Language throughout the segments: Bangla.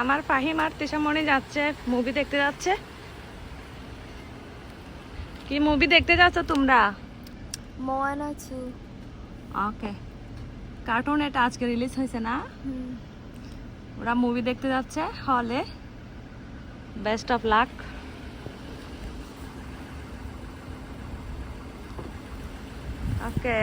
আমার ফাহিম আর তেসামণি যাচ্ছে মুভি দেখতে যাচ্ছে। কি মুভি দেখতে যাচ্ছ তোমরা? মোয়ানা টু ওকে কার্টুন এটা আজকে রিলিজ হয়েছে না? ওরা মুভি দেখতে যাচ্ছে হলে best of luck okay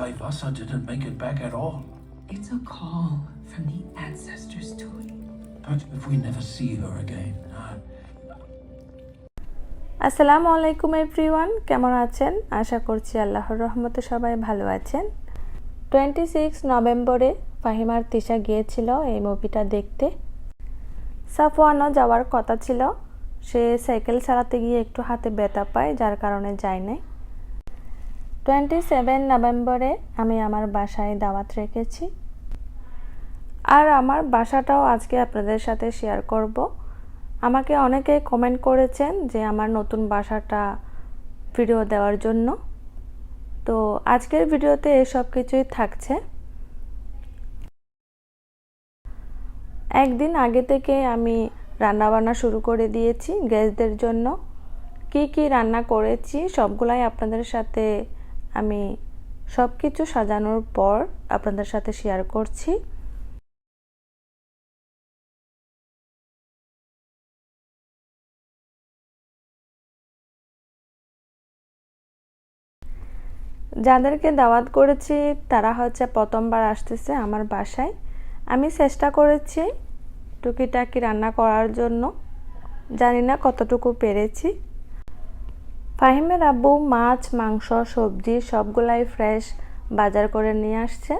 Totai Vasa didn't make it back at all. It's a call from the ancestors to it. But if we never see her again, uh, আসসালামু আলাইকুম এভরিওয়ান কেমন আছেন? আশা করছি আল্লাহর রহমতে সবাই ভালো আছেন। টোয়েন্টি সিক্স নভেম্বরে ফাহিমার তিশা গিয়েছিল এই মুভিটা দেখতে। সাফওয়ানও যাওয়ার কথা ছিল। সে সাইকেল চালাতে গিয়ে একটু হাতে ব্যথা পায় যার কারণে যায় নাই। টোয়েন্টি সেভেন নভেম্বরে আমি আমার বাসায় দাওয়াত রেখেছি। আর আমার বাসাটাও আজকে আপনাদের সাথে শেয়ার করব। আমাকে অনেকে কমেন্ট করেছেন যে আমার নতুন বাসাটা ভিডিও দেওয়ার জন্য। তো আজকের ভিডিওতে এসব কিছুই থাকছে। একদিন আগে থেকে আমি রান্নাবান্না শুরু করে দিয়েছি গেস্টদের জন্য। কি কি রান্না করেছি সবগুলাই আপনাদের সাথে আমি সব কিছু সাজানোর পর আপনাদের সাথে শেয়ার করছি। যাদেরকে দাওয়াত করেছি, তারা হচ্ছে প্রথমবার আসতেছে আমার বাসায়। আমি চেষ্টা করেছি টুকিটাকি রান্না করার জন্য। জানি না কতটুকু পেরেছি। ফাহিমের আব্বু মাছ, মাংস, সবজি সবগুলাই ফ্রেশ বাজার করে নিয়ে আসছে।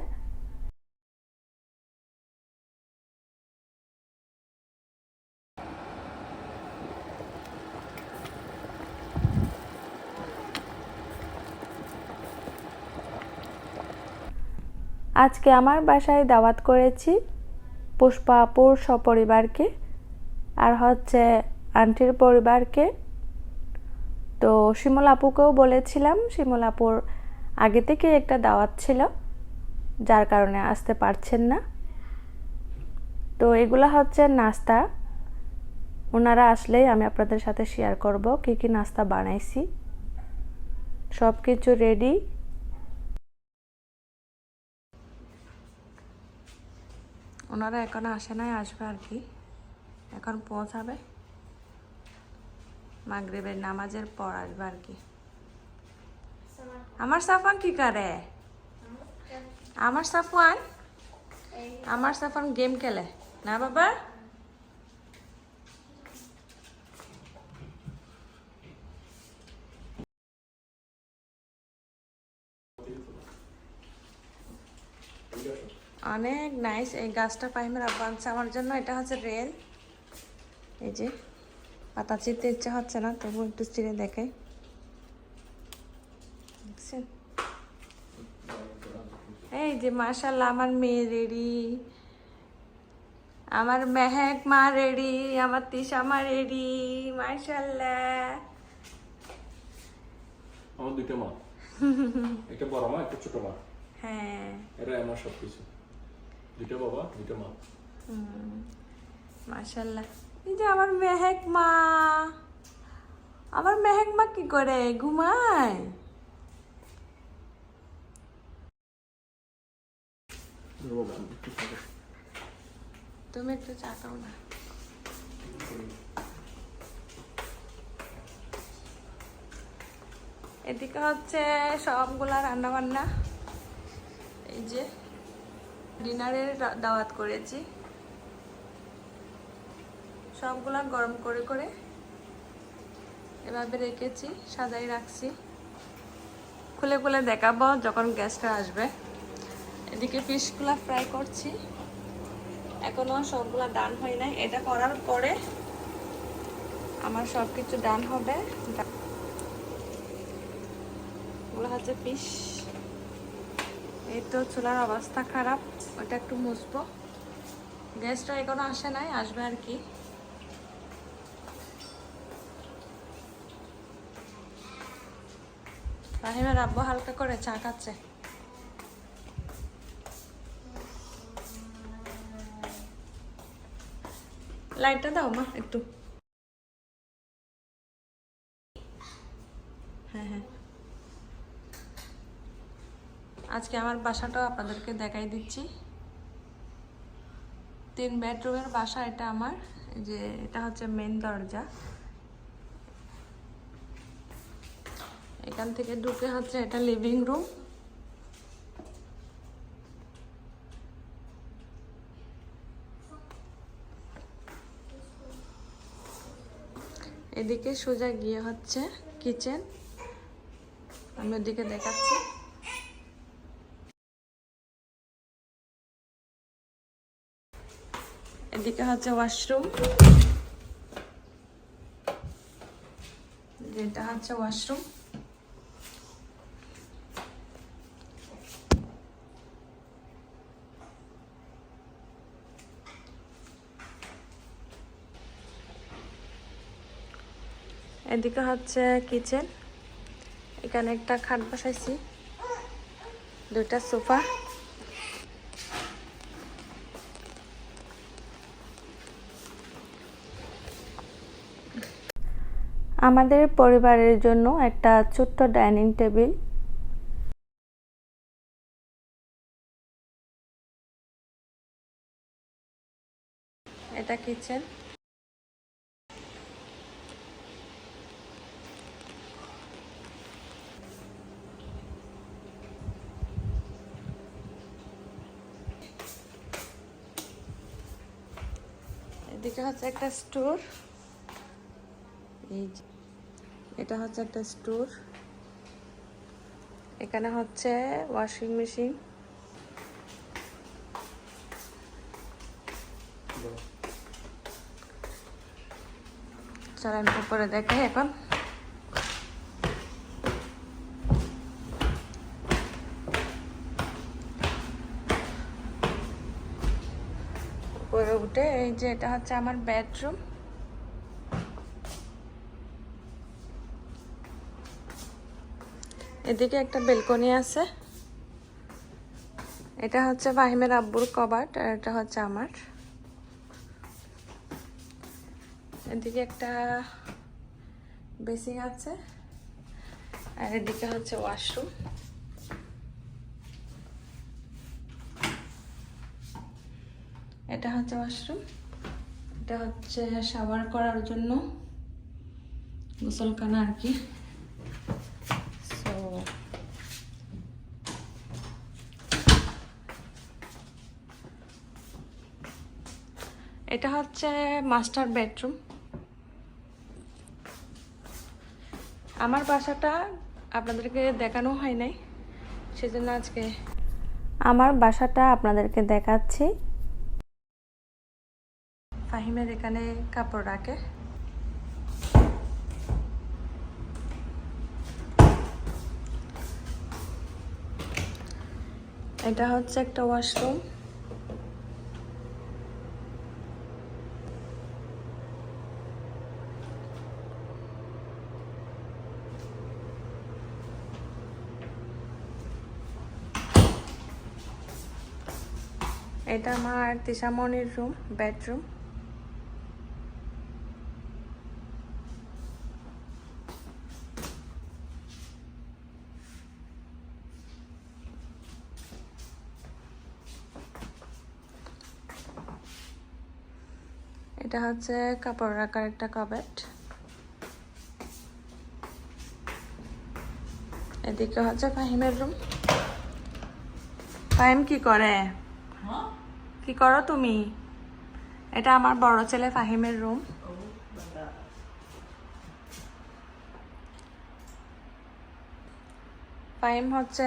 আজকে আমার বাসায় দাওয়াত করেছি পুষ্পা আপুর সপরিবারকে আর হচ্ছে আন্টির পরিবারকে। তো শিমল আপুকেও বলেছিলাম, শিমল আপুর আগে থেকে একটা দাওয়াত ছিল, যার কারণে আসতে পারছেন না। তো এগুলো হচ্ছে নাস্তা। ওনারা আসলেই আমি আপনাদের সাথে শেয়ার করব, কি কি নাস্তা বানাইছি। সব কিছু রেডি ওনারা এখন আসে নাই, আসবে আর কি। এখন পৌঁছাবে। মাগরিবের নামাজের পর আসবে আর কি। আমার সাফান কি করে? আমার সাফওয়ান? আমার সাফান গেম খেলে। না বাবা? অনেক নাইস এই গাছটা পাইমের আব্বা আনছে। আমার জন্য এটা হচ্ছে রেল এই যে। পাতা চিরতে ইচ্ছা হচ্ছে না তবু একটু চিড়ে দেখাই দেখছেন? এই যে মাশাল্লাহ আমার মেয়ে রেডি আমার মেহেক মা রেডি আমার তিশা মা রেডি মাশাল্লাহ আমার দুইটা মা। একটা বড় মা একটা ছোট মা। হ্যাঁ। এরাই আমার সব কিছু দুইটা বাবা দুইটা মা। মাশাল্লাহ এই যে আমার মেহেক মা আমার মেহেক মা কি করে? ঘুমায়। তুমি একটু চাটাও না। এদিকে হচ্ছে সবগুলা রান্না বান্না এই যে ডিনারের দাওয়াত করেছি। সবগুলা গরম করে করে এভাবে রেখেছি, সাজাই রাখছি। খুলে খুলে দেখাবো যখন গ্যাসটা আসবে। এদিকে ফিশগুলা ফ্রাই করছি। এখনও সবগুলা ডান হয় নাই। এটা করার পরে আমার সব কিছু ডান হবে হচ্ছে পিস এই তো চুলার অবস্থা খারাপ, ওটা একটু মুছবো। গ্যাসটা এখনও আসে নাই, আসবে আর কি। রাহিমের আব্বু হালকা করে চা খাচ্ছে। লাইটটা দাও মা, একটু। হ্যাঁ হ্যাঁ। আজকে আমার বাসাটাও আপনাদেরকে দেখাই দিচ্ছি। তিন বেডরুমের বাসা এটা আমার যে এটা হচ্ছে মেন দরজা। এখান থেকে ঢুকে হচ্ছে এটা লিভিং রুম এদিকে সোজা গিয়ে হচ্ছে কিচেন আমি ওদিকে দেখাচ্ছি। এদিকে হচ্ছে ওয়াশরুম যেটা হচ্ছে ওয়াশরুম এদিকে হচ্ছে কিচেন। এখানে একটা খাট বসাইছি। দুইটা সোফা। আমাদের পরিবারের জন্য একটা ছোট্ট ডাইনিং টেবিল। এটা কিচেন। এদিকে হচ্ছে একটা স্টোর। এই এটা হচ্ছে একটা স্টোর। এখানে হচ্ছে ওয়াশিং মেশিন। চলেন উপরে দেখাই এখন। উপরে এই যে এটা হচ্ছে আমার বেডরুম এদিকে একটা বেলকনি আছে। এটা হচ্ছে ফাহিমের আব্বুর কবাট আর এটা হচ্ছে আমার। এদিকে একটা বেসিং আছে। আর এদিকে হচ্ছে ওয়াশরুম এটা হচ্ছে ওয়াশরুম এটা হচ্ছে শাওয়ার করার জন্য গোসলখানা আর কি। সো এটা হচ্ছে মাস্টার বেডরুম আমার বাসাটা আপনাদেরকে দেখানো হয় নাই, সেজন্য আজকে আমার বাসাটা আপনাদেরকে দেখাচ্ছি। ফাহিমের এখানে কাপড় রাখে এটা হচ্ছে একটা ওয়াশরুম এটা আমার তিশামণির রুম বেডরুম এটা হচ্ছে কাপড় রাখার একটা কাবেট এদিকে হচ্ছে ফাহিমের রুম ফাহিম কি করে? কি করো তুমি? এটা আমার বড় ছেলে ফাহিমের রুম ফাহিম হচ্ছে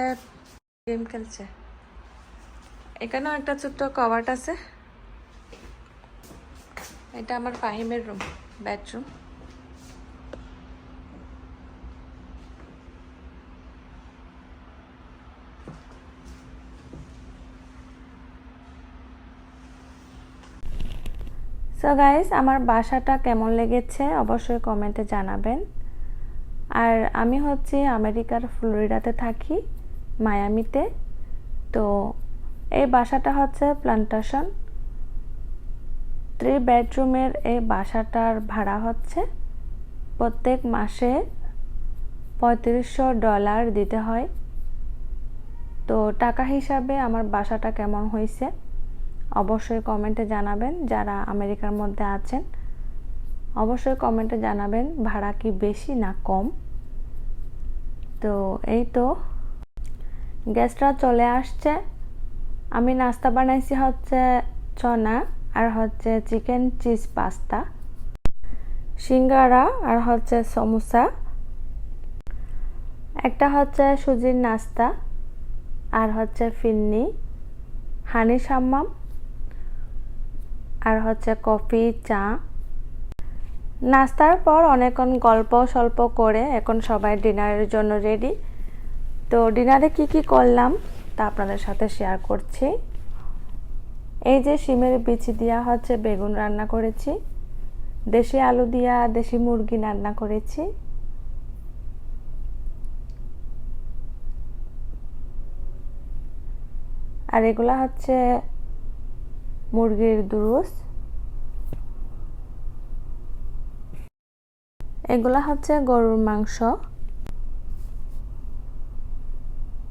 গেম খেলছে। এখানেও একটা ছোট্ট কভার্ট আছে। এটা আমার ফাহিমের রুম বেডরুম সো গাইস আমার বাসাটা কেমন লেগেছে অবশ্যই কমেন্টে জানাবেন। আর আমি হচ্ছে আমেরিকার ফ্লোরিডাতে থাকি, মায়ামিতে। তো এই বাসাটা হচ্ছে প্লান্টেশন। থ্রি বেডরুমের এই বাসাটার ভাড়া হচ্ছে প্রত্যেক মাসে পঁয়ত্রিশশো ডলার দিতে হয়। তো টাকা হিসাবে আমার বাসাটা কেমন হয়েছে অবশ্যই কমেন্টে জানাবেন যারা আমেরিকার মধ্যে আছেন। অবশ্যই কমেন্টে জানাবেন ভাড়া কি বেশি না কম। তো এই তো গেস্টরা চলে আসছে। আমি নাস্তা বানাইছি হচ্ছে চনা। আর হচ্ছে চিকেন চিজ পাস্তা, সিঙ্গারা আর হচ্ছে সমোসা, একটা হচ্ছে সুজির নাস্তা আর হচ্ছে ফিন্নি, হানি সাম্মাম আর হচ্ছে কফি, চা। নাস্তার পর অনেকক্ষণ গল্প সল্প করে এখন সবাই ডিনারের জন্য রেডি। তো ডিনারে কি কি করলাম তা আপনাদের সাথে শেয়ার করছি। এই যে শিমের বিচি দিয়া হচ্ছে বেগুন রান্না করেছি, দেশি আলু দিয়া দেশি মুরগি রান্না করেছি। আর এগুলা হচ্ছে মুরগির দুরুস। এগুলা হচ্ছে গরুর মাংস,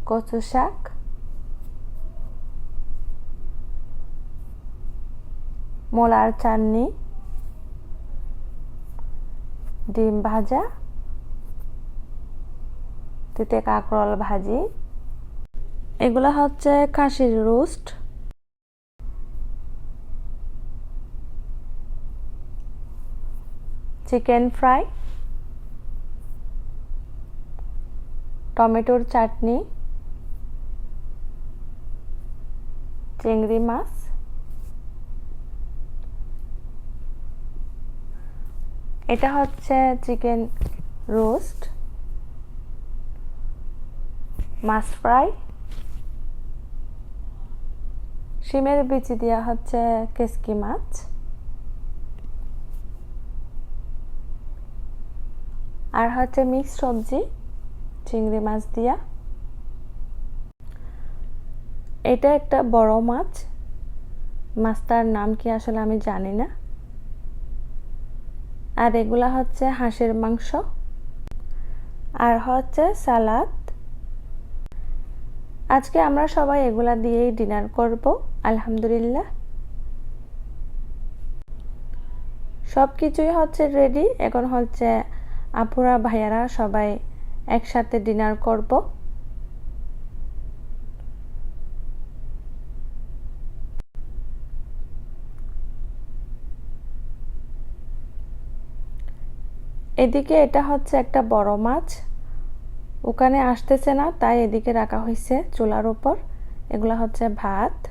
কচু শাক মোলার চাটনি, ডিম ভাজা, তিতে কাঁকরোল ভাজি। এগুলো হচ্ছে খাসির রোস্ট। Chicken fry. টমেটোর চাটনি। চিংড়ি মাছ। এটা হচ্ছে চিকেন রোস্ট, মাছ ফ্রাই, শিমের বিচি দেওয়া হচ্ছে কেসকি মাছ, আর হচ্ছে মিক্স সবজি, চিংড়ি মাছ দিয়া। এটা একটা বড় মাছ, মাছটার নাম কি আসলে আমি জানি না। আর এগুলা হচ্ছে হাঁসের মাংস। আর হচ্ছে সালাদ। আজকে আমরা সবাই এগুলা দিয়েই ডিনার করব, আলহামদুলিল্লাহ। সব কিছুই হচ্ছে রেডি এখন হচ্ছে আপুরা, ভাইয়ারা সবাই একসাথে ডিনার করব। এদিকে এটা হচ্ছে একটা বড় মাছ। ওখানে আসতেছে না, তাই এদিকে রাখা হয়েছে চুলার উপর। এগুলা হচ্ছে ভাত।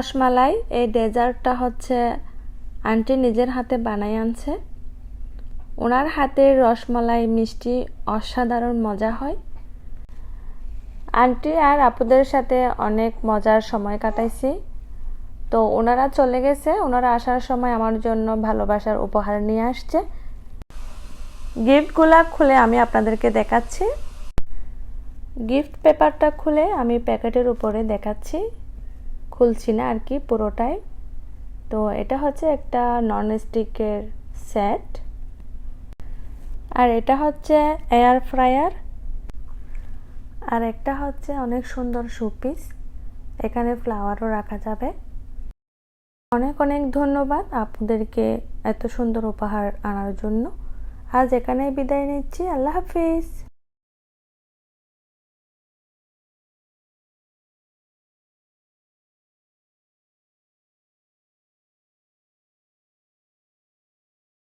রসমালাই, এই ডেজার্টটা হচ্ছে আন্টি নিজের হাতে বানাই আনছে। ওনার হাতের রসমালাই মিষ্টি অসাধারণ মজা হয়। আন্টি আর আপুদের সাথে অনেক মজার সময় কাটাইছি। তো ওনারা চলে গেছে, ওনারা আসার সময় আমার জন্য ভালোবাসার উপহার নিয়ে আসছে। গিফটগুলা খুলে আমি আপনাদেরকে দেখাচ্ছি। গিফট পেপারটা খুলে আমি প্যাকেটের উপরে দেখাচ্ছি। খুলছি না আর কি পুরোটাই। তো এটা হচ্ছে একটা নন স্টিকের সেট আর এটা হচ্ছে এয়ার ফ্রায়ার আর একটা হচ্ছে অনেক সুন্দর শোপিস। এখানে ফ্লাওয়ারও রাখা যাবে। অনেক অনেক ধন্যবাদ আপনাদেরকে এত সুন্দর উপহার আনার জন্য। আজ এখানেই বিদায় নিচ্ছি। আল্লাহ হাফিজ।